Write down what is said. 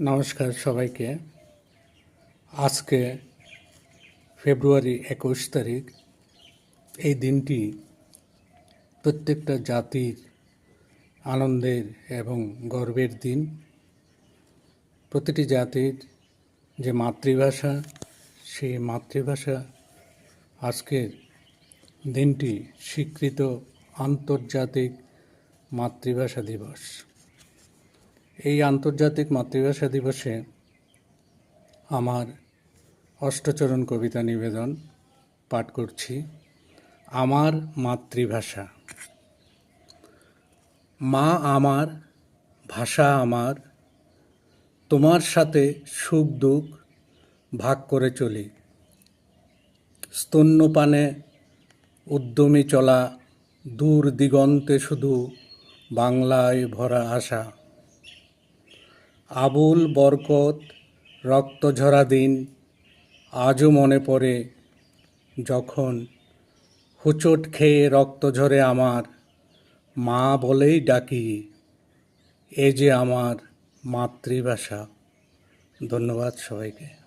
নমস্কার সবাইকে। আজকে ফেব্রুয়ারি একুশ তারিখ, এই দিনটি প্রত্যেকটা জাতির আনন্দের এবং গর্বের দিন। প্রতিটি জাতির যে মাতৃভাষা, সেই মাতৃভাষা আজকের দিনটি স্বীকৃত আন্তর্জাতিক মাতৃভাষা দিবস। এই আন্তর্জাতিক মাতৃভাষা দিবসে আমার অষ্টচরণ কবিতা নিবেদন পাঠ করছি আমার মাতৃভাষা। মা আমার, ভাষা আমার, তোমার সাথে সুখ দুঃখ ভাগ করে চলি। স্তন্যপানে উদ্যমী চলা দূর দিগন্তে শুধু বাংলায় ভরা আশা। আবুল বরকত, রক্তঝরা দিন, আজও মনে পড়ে যখন হুচট খেয়ে রক্ত ঝরে আমার মা বলেই ডাকি, এ যে আমার মাতৃভাষা। ধন্যবাদ সবাইকে।